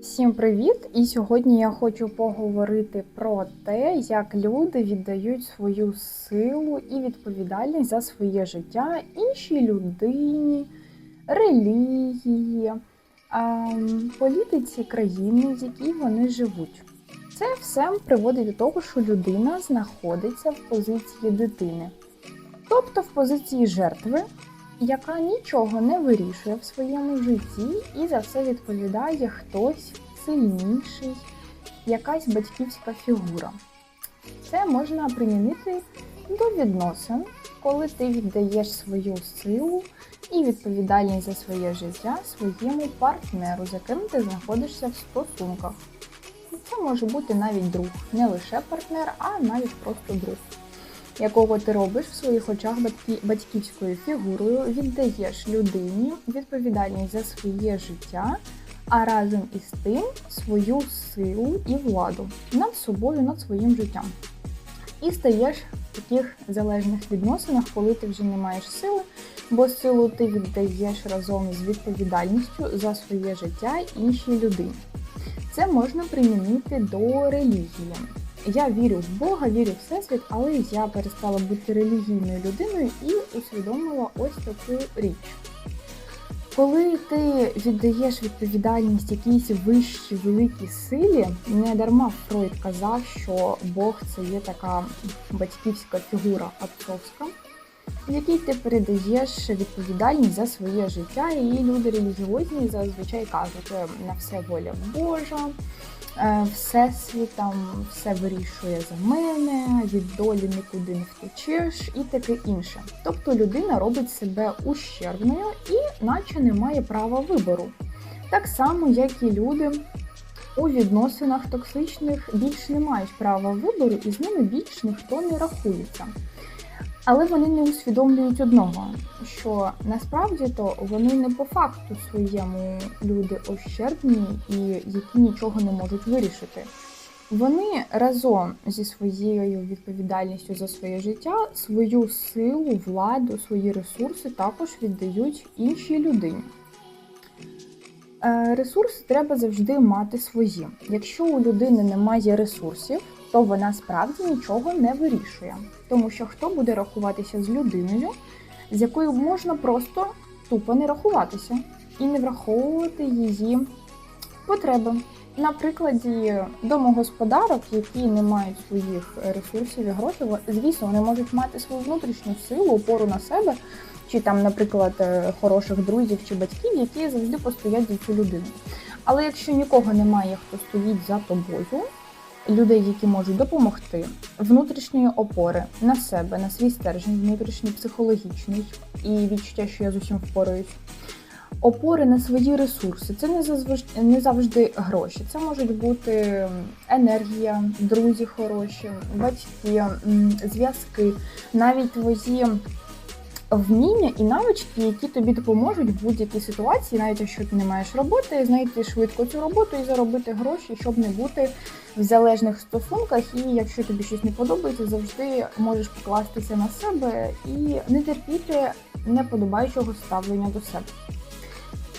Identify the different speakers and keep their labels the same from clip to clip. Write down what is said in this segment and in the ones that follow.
Speaker 1: Всім привіт! І сьогодні я хочу поговорити про те, як люди віддають свою силу і відповідальність за своє життя іншій людині, релігії, ем, політиці країни, в якій вони живуть. Це все приводить до того, що людина знаходиться в позиції дитини, тобто в позиції жертви, яка нічого не вирішує в своєму житті і за все відповідає хтось сильніший, якась батьківська фігура. Це можна примінити до відносин, коли ти віддаєш свою силу і відповідальність за своє життя своєму партнеру, з яким ти знаходишся в стосунках. Це може бути навіть друг, не лише партнер, а навіть просто друг якого ти робиш в своїх очах батьківською фігурою, віддаєш людині відповідальність за своє життя, а разом із тим свою силу і владу над собою, над своїм життям. І стаєш в таких залежних відносинах, коли ти вже не маєш сили, бо силу ти віддаєш разом з відповідальністю за своє життя іншій людині. Це можна примінити до релігії. Я вірю в Бога, вірю в Всесвіт, але я перестала бути релігійною людиною і усвідомила ось таку річ. Коли ти віддаєш відповідальність якійсь вищій великій силі, не дарма Фройд казав, що Бог це є така батьківська фігура отцовська, в якій ти передаєш відповідальність за своє життя, і люди релігіозні зазвичай кажуть, на все воля Божа. Е, Всесвіт там все вирішує за мене, від долі нікуди не втечеш і таке інше. Тобто людина робить себе ущербною і наче не має права вибору. Так само, як і люди у відносинах токсичних більш не мають права вибору, і з ними більш ніхто не рахується. Але вони не усвідомлюють одного, що насправді то вони не по факту своєму люди ощербні і які нічого не можуть вирішити. Вони разом зі своєю відповідальністю за своє життя, свою силу, владу, свої ресурси також віддають іншій людині. Е, Ресурси треба завжди мати свої. Якщо у людини немає ресурсів, то вона справді нічого не вирішує. Тому що хто буде рахуватися з людиною, з якою можна просто тупо не рахуватися і не враховувати її потреби. На прикладі домогосподарок, які не мають своїх ресурсів і грошей, звісно, вони можуть мати свою внутрішню силу, опору на себе, чи там, наприклад, е, хороших друзів чи батьків, які завжди постоять за цю людину. Але якщо нікого немає, хто стоїть за тобою, людей, які можуть допомогти, внутрішньої опори на себе, на свій стержень, внутрішній психологічний і відчуття, що я з усім впораюсь. Опори на свої ресурси це не завжди, не завжди гроші. Це можуть бути енергія, друзі хороші, батьки, зв'язки, навіть твої вміння і навички, які тобі допоможуть в будь-якій ситуації, навіть якщо ти не маєш роботи, знайти швидко цю роботу і заробити гроші, щоб не бути в залежних стосунках. І якщо тобі щось не подобається, завжди можеш покластися на себе і не терпіти неподобаючого ставлення до себе.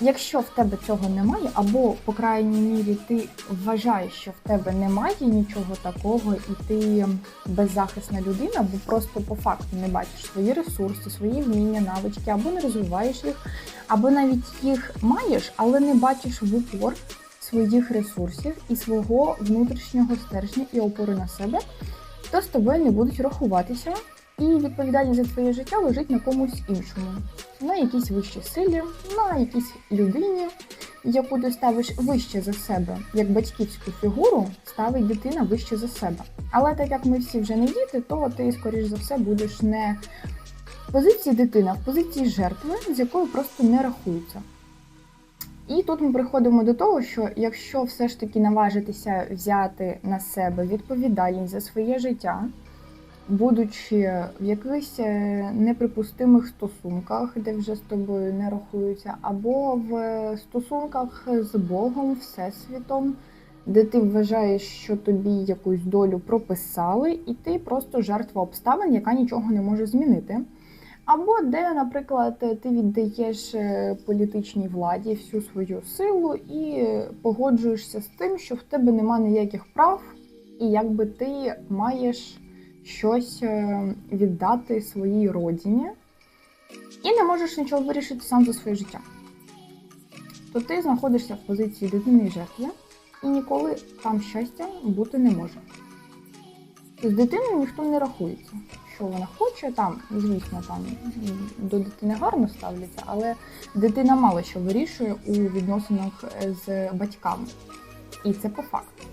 Speaker 1: Якщо в тебе цього немає, або, по крайній мірі, ти вважаєш, що в тебе немає нічого такого, і ти беззахисна людина, або просто по факту не бачиш свої ресурси, свої вміння, навички, або не розвиваєш їх, або навіть їх маєш, але не бачиш в упор своїх ресурсів і свого внутрішнього стержня і опори на себе, то з тобою не будуть рахуватися. І відповідальність за твоє життя лежить на комусь іншому, на якійсь вищій силі, на якійсь людині, яку ти ставиш вище за себе, як батьківську фігуру ставить дитина вище за себе. Але так як ми всі вже не діти, то ти, скоріш за все, будеш не в позиції дитини, а в позиції жертви, з якою просто не рахуються. І тут ми приходимо до того, що якщо все ж таки наважитися взяти на себе відповідальність за своє життя будучи в якихось е, неприпустимих стосунках, де вже з тобою не рахуються, або в стосунках з Богом, Всесвітом, де ти вважаєш, що тобі якусь долю прописали, і ти просто жертва обставин, яка нічого не може змінити. Або де, наприклад, ти віддаєш е, політичній владі всю свою силу і погоджуєшся з тим, що в тебе нема ніяких прав, і якби ти маєш щось е, віддати своїй родині, і не можеш нічого вирішити сам за своє життя. То ти знаходишся в позиції дитини жертви, і ніколи там щастя бути не може. З дитиною ніхто не рахується. Що вона хоче, там, звісно, там до дитини гарно ставляться, але дитина мало що вирішує у відносинах е, з батьками. І це по факту.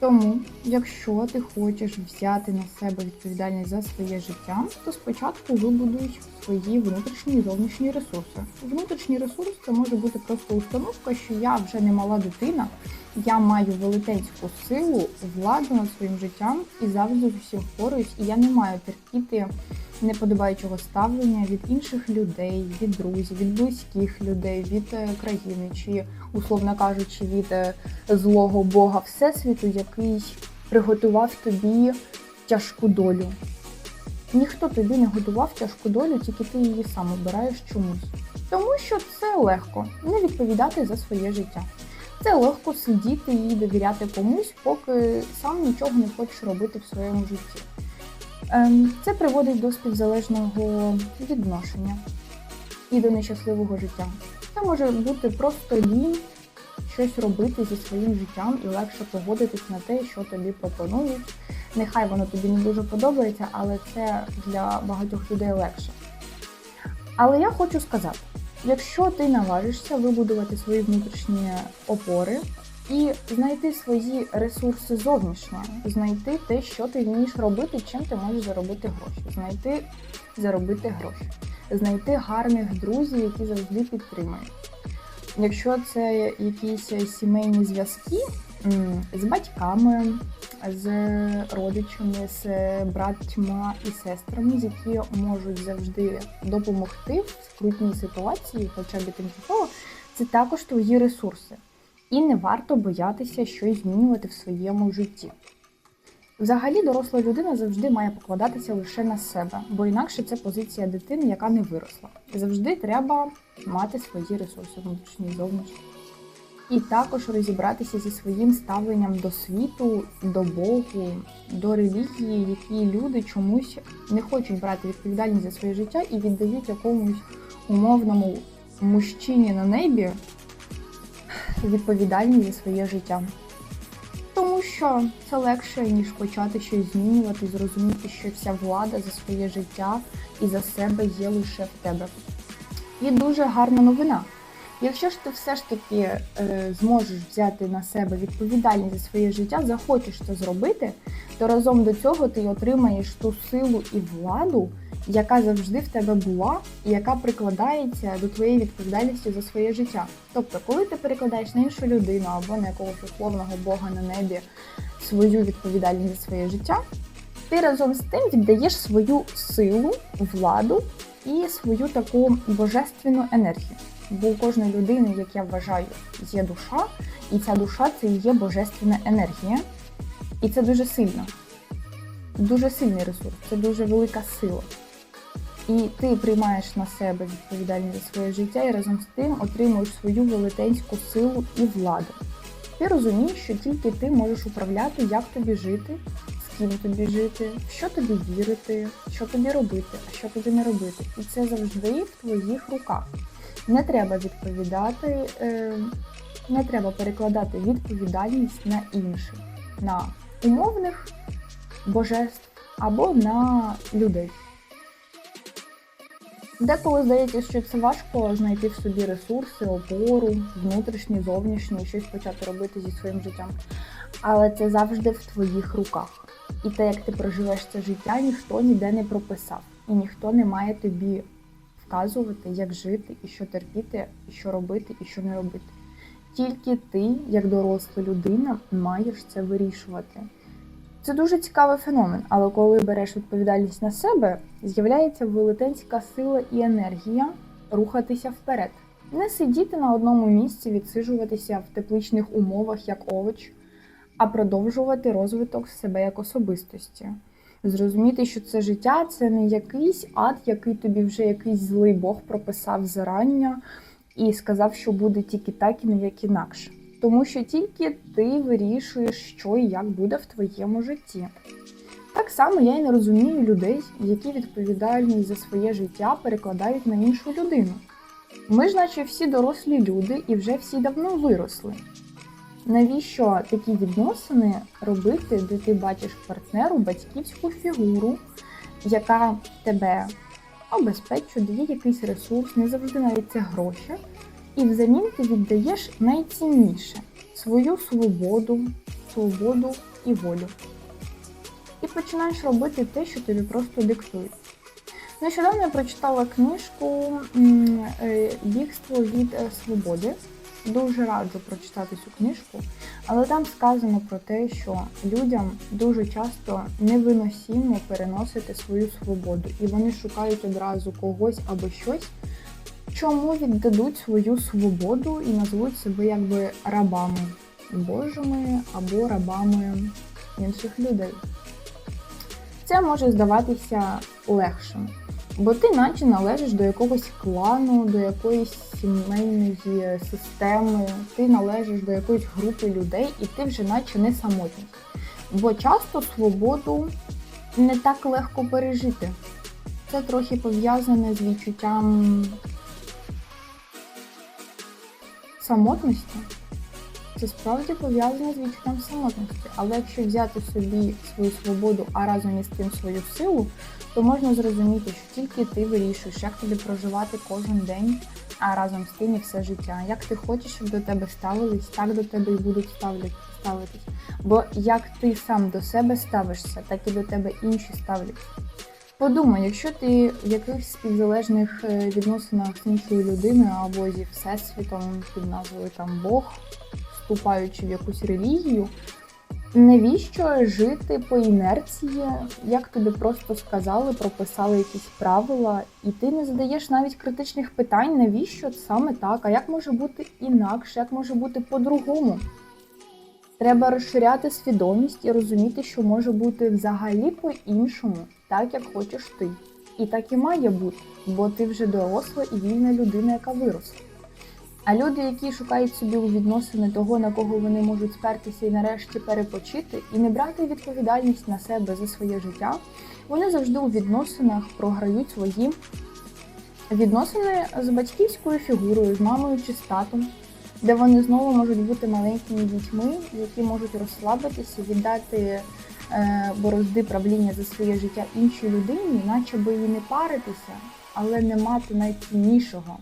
Speaker 1: Тому, якщо ти хочеш взяти на себе відповідальність за своє життя, то спочатку вибудуй свої внутрішні і зовнішні ресурси. Внутрішній ресурс це може бути просто установка, що я вже не мала дитина, я маю велетенську силу, владу над своїм життям і завжди з усім впораюсь, і я не маю терпіти неподобаючого ставлення від інших людей, від друзів, від близьких людей, від е, країни, чи, условно кажучи, від е, злого Бога Всесвіту, який приготував тобі тяжку долю. Ніхто тобі не готував тяжку долю, тільки ти її сам обираєш чомусь. Тому що це легко не відповідати за своє життя. Це легко сидіти і довіряти комусь, поки сам нічого не хочеш робити в своєму житті. Ем, Це приводить до співзалежного відношення і до нещасливого життя. Це може бути просто лінь щось робити зі своїм життям і легше погодитись на те, що тобі пропонують. Нехай воно тобі не дуже подобається, але це для багатьох людей легше. Але я хочу сказати: якщо ти наважишся вибудувати свої внутрішні опори і знайти свої ресурси зовнішньо, знайти те, що ти вмієш робити, чим ти можеш заробити гроші, знайти заробити гроші, знайти гарних друзів, які завжди підтримують. Якщо це якісь сімейні зв'язки з батьками, з родичами, з братьма і сестрами, які можуть завжди допомогти в скрутній ситуації, хоча б тимчасово, це також твої ресурси. І не варто боятися щось змінювати в своєму житті. Взагалі, доросла людина завжди має покладатися лише на себе, бо інакше це позиція дитини, яка не виросла. Завжди треба мати свої ресурси внутрішні і зовнішні. І також розібратися зі своїм ставленням до світу, до Богу, до релігії, які люди чомусь не хочуть брати відповідальність за своє життя і віддають якомусь умовному мужчині на небі відповідальність за своє життя. Тому що це легше, ніж почати щось змінювати, зрозуміти, що вся влада за своє життя і за себе є лише в тебе. І дуже гарна новина. Якщо ж ти все ж таки е, зможеш взяти на себе відповідальність за своє життя, захочеш це зробити, то разом до цього ти отримаєш ту силу і владу, яка завжди в тебе була, і яка прикладається до твоєї відповідальності за своє життя. Тобто, коли ти перекладаєш на іншу людину або на якогось условного Бога на небі свою відповідальність за своє життя, ти разом з тим віддаєш свою силу, владу і свою таку божественну енергію. Бо у кожної людини, як я вважаю, є душа, і ця душа це є божественна енергія. І це дуже сильно. Дуже сильний ресурс, це дуже велика сила. І ти приймаєш на себе відповідальність за своє життя і разом з тим отримуєш свою велетенську силу і владу. Ти розумієш, що тільки ти можеш управляти, як тобі жити, з ким тобі жити, що тобі вірити, що тобі робити, а що тобі не робити. І це завжди в твоїх руках. Не треба відповідати, е, не треба перекладати відповідальність на інших, на умовних божеств або на людей. Деколи здається, що це важко знайти в собі ресурси, опору, внутрішні, зовнішні, щось почати робити зі своїм життям. Але це завжди в твоїх руках. І те, як ти проживеш це життя, ніхто ніде не прописав. І ніхто не має тобі вказувати, як жити, і що терпіти, і що робити, і що не робити. Тільки ти, як доросла людина, маєш це вирішувати. Це дуже цікавий феномен, але коли береш відповідальність на себе, з'являється велетенська сила і енергія рухатися вперед. Не сидіти на одному місці, відсиджуватися в тепличних умовах як овоч, а продовжувати розвиток себе як особистості. Зрозуміти, що це життя це не якийсь ад, який тобі вже якийсь злий Бог прописав зарання і сказав, що буде тільки так і не як інакше. Тому що тільки ти вирішуєш, що і як буде в твоєму житті. Так само я й не розумію людей, які відповідальність за своє життя перекладають на іншу людину. Ми ж, наче всі дорослі люди, і вже всі давно виросли. Навіщо такі відносини робити, де ти бачиш партнеру батьківську фігуру, яка тебе обезпечує, дає якийсь ресурс, не завжди навіть це гроші, і взамін ти віддаєш найцінніше свою свободу, свободу і волю. І починаєш робити те, що тобі просто диктують. Нещодавно я прочитала книжку е, Бігство від е, свободи. Дуже раджу прочитати цю книжку, але там сказано про те, що людям дуже часто невиносимо переносити свою свободу, і вони шукають одразу когось або щось, чому віддадуть свою свободу і назвуть себе якби рабами Божими або рабами інших людей. Це може здаватися легшим, бо ти наче належиш до якогось клану, до якоїсь сімейної системи, ти належиш до якоїсь групи людей, і ти вже наче не самотній. Бо часто свободу не так легко пережити. Це трохи пов'язане з відчуттям самотності. Це справді пов'язано з відчуттям самотності. Але якщо взяти собі свою свободу, а разом із тим свою силу, то можна зрозуміти, що тільки ти вирішуєш, як тобі проживати кожен день, а разом з тим і все життя. Як ти хочеш, щоб до тебе ставились, так до тебе і будуть ставлять, ставитись. Бо як ти сам до себе ставишся, так і до тебе інші ставляться. Подумай, якщо ти в якихось співзалежних е, відносинах з іншою людиною або зі всесвітом під назвою там Бог, вступаючи в якусь релігію, навіщо жити по інерції, як тобі просто сказали, прописали якісь правила, і ти не задаєш навіть критичних питань, навіщо саме так, а як може бути інакше, як може бути по-другому. Треба розширяти свідомість і розуміти, що може бути взагалі по-іншому, так як хочеш ти. І так і має бути, бо ти вже доросла і вільна людина, яка виросла. А люди, які шукають собі у відносини того, на кого вони можуть спертися і нарешті перепочити, і не брати відповідальність на себе за своє життя, вони завжди у відносинах програють свої відносини з батьківською фігурою, з мамою чи з татом, де вони знову можуть бути маленькими дітьми, які можуть розслабитися, віддати е, борозди правління за своє життя іншій людині, наче би і не паритися, але не мати найціннішого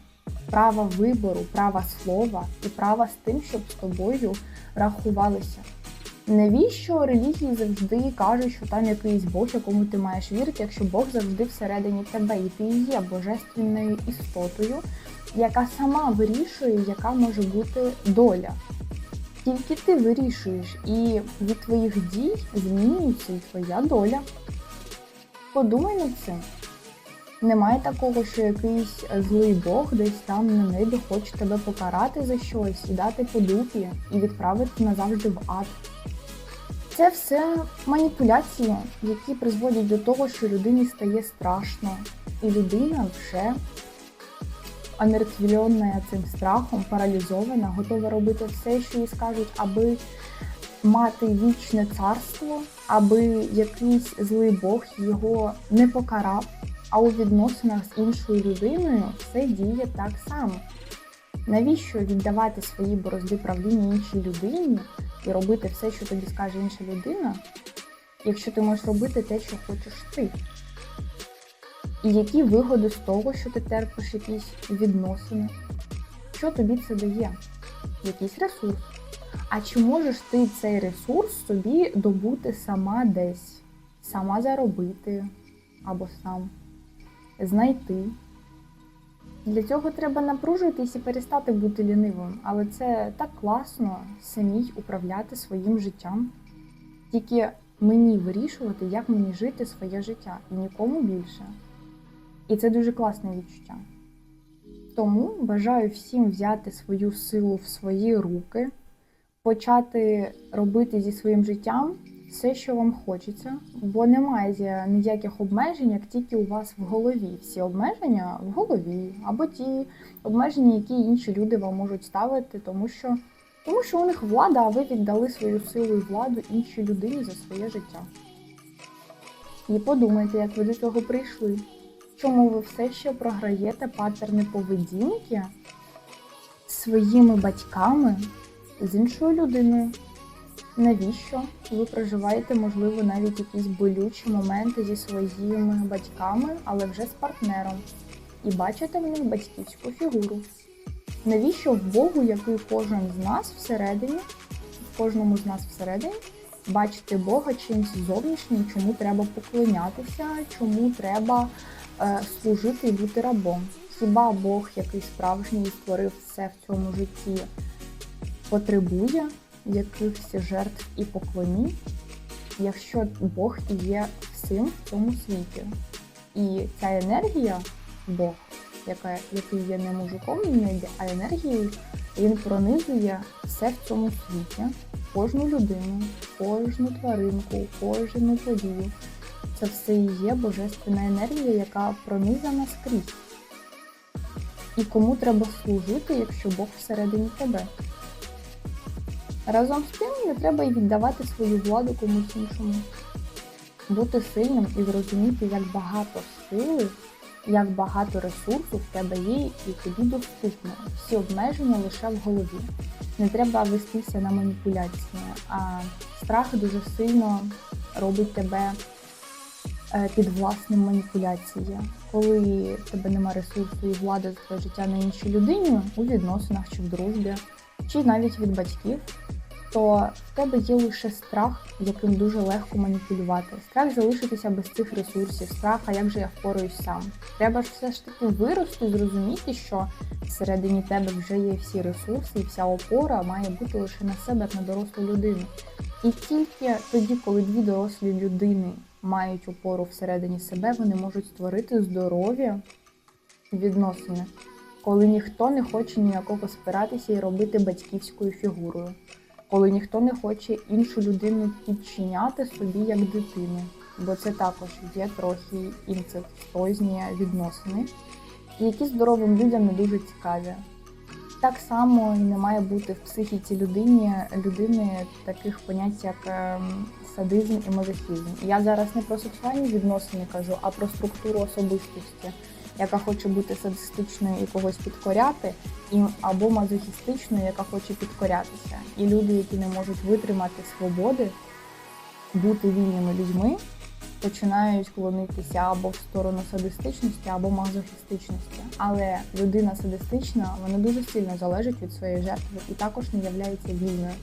Speaker 1: права вибору, права слова і права з тим, щоб з тобою рахувалися. Навіщо релігії завжди кажуть, що там якийсь Бог, якому ти маєш вірити, якщо Бог завжди всередині тебе, і ти є божественною істотою, яка сама вирішує, яка може бути доля. Тільки ти вирішуєш, і від твоїх дій змінюється і твоя доля. Подумай над цим. Немає такого, що якийсь злий Бог десь там на небі хоче тебе покарати за щось і дати по дупі і відправити назавжди в ад. Це все маніпуляції, які призводять до того, що людині стає страшно, і людина вже анертвільонна цим страхом, паралізована, готова робити все, що їй скажуть, аби мати вічне царство, аби якийсь злий Бог його не покарав. А у відносинах з іншою людиною все діє так само. Навіщо віддавати свої борозди правління іншій людині і робити все, що тобі скаже інша людина, якщо ти можеш робити те, що хочеш ти? І які вигоди з того, що ти терпиш якісь відносини? Що тобі це дає? Якийсь ресурс. А чи можеш ти цей ресурс собі добути сама десь, сама заробити або сам? Знайти. Для цього треба напружитись і перестати бути лінивим, але це так класно самій управляти своїм життям. Тільки мені вирішувати, як мені жити своє життя, і нікому більше. І це дуже класне відчуття. Тому бажаю всім взяти свою силу в свої руки, почати робити зі своїм життям все, що вам хочеться, бо немає ніяких обмежень, як тільки у вас в голові. Всі обмеження в голові, або ті обмеження, які інші люди вам можуть ставити, тому що, тому що у них влада, а ви віддали свою силу і владу іншій людині за своє життя. І подумайте, як ви до цього прийшли. Чому ви все ще програєте паттерни поведінки своїми батьками з іншою людиною? Навіщо ви проживаєте, можливо, навіть якісь болючі моменти зі своїми батьками, але вже з партнером, і бачите в них батьківську фігуру? Навіщо в Богу, який кожен з нас всередині, в кожному з нас всередині, бачити Бога чимсь зовнішнім, чому треба поклонятися, чому треба е, служити і бути рабом? Хіба Бог, який справжній створив все в цьому житті, потребує якихось жертв і поклонінь, якщо Бог є всім в цьому світі? І ця енергія, Бог, яка, який є не мужиком а енергією, він пронизує все в цьому світі, кожну людину, кожну тваринку, кожну подію. Це все і є божественна енергія, яка пронизана скрізь. І кому треба служити, якщо Бог всередині тебе? Разом з тим не треба й віддавати свою владу комусь іншому. Бути сильним і зрозуміти, як багато сили, як багато ресурсу в тебе є і тобі доступно. Всі обмеження лише в голові. Не треба вестися на маніпуляції, а страх дуже сильно робить тебе е, під власним маніпуляцією. Коли в тебе нема ресурсу і влади твоє життя на іншій людині у відносинах чи в дружбі, чи навіть від батьків, то в тебе є лише страх, яким дуже легко маніпулювати. Страх залишитися без цих ресурсів, страх, а як же я впораюсь сам. Треба ж все ж таки вирости, зрозуміти, що всередині тебе вже є всі ресурси, і вся опора має бути лише на себе, як на дорослу людину. І тільки тоді, коли дві дорослі людини мають опору всередині себе, вони можуть створити здорові відносини, коли ніхто не хоче ніякого спиратися і робити батьківською фігурою, коли ніхто не хоче іншу людину підчиняти собі як дитину, бо це також є трохи інцестозні відносини, які здоровим людям не дуже цікаві. Так само не має бути в психіці людині людини таких понять, як ем, садизм і мазохізм. Я зараз не про сексуальні відносини кажу, а про структуру особистості, яка хоче бути садистичною і когось підкоряти, і або мазохістичною, яка хоче підкорятися. І люди, які не можуть витримати свободи, бути вільними людьми, починають клонитися або в сторону садистичності, або мазохістичності. Але людина садистична, вона дуже сильно залежить від своєї жертви і також не являється вільною.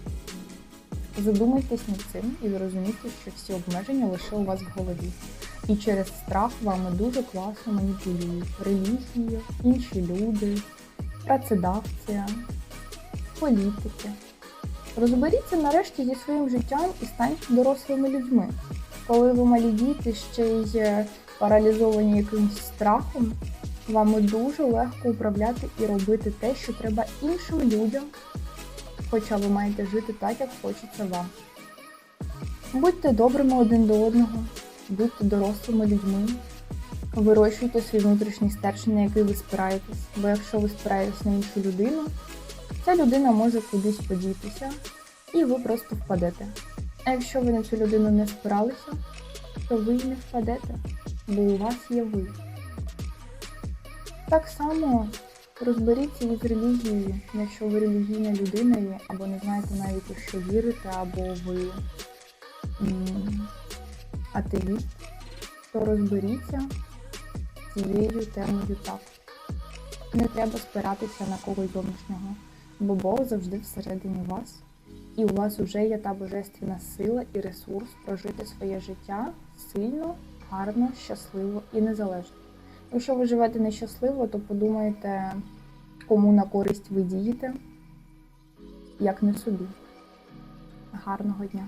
Speaker 1: Задумайтесь над цим і зрозумійте, що всі обмеження лише у вас в голові. І через страх вами дуже класно маніпулюють релігії, інші люди, працедавці, політики. Розберіться нарешті зі своїм життям і станьте дорослими людьми. Коли ви малі діти ще й е, паралізовані якимось страхом, вами дуже легко управляти і робити те, що треба іншим людям, хоча ви маєте жити так, як хочеться вам. Будьте добрими один до одного, будьте дорослими людьми, вирощуйте свій внутрішній стержень, на який ви спираєтесь, бо якщо ви спираєтесь на іншу людину, ця людина може кудись подітися, і ви просто впадете. А якщо ви на цю людину не спиралися, то ви й не впадете, бо у вас є ви. Так само розберіться із релігією, якщо ви релігійна людина є, або не знаєте навіть у що вірите, або ви атеїст, то розберіться цією темою так. Не треба спиратися на когось зовнішнього, бо Бог завжди всередині вас. І у вас вже є та божественна сила і ресурс прожити своє життя сильно, гарно, щасливо і незалежно. Якщо ви живете нещасливо, то подумайте, кому на користь ви дієте, як не собі. Гарного дня!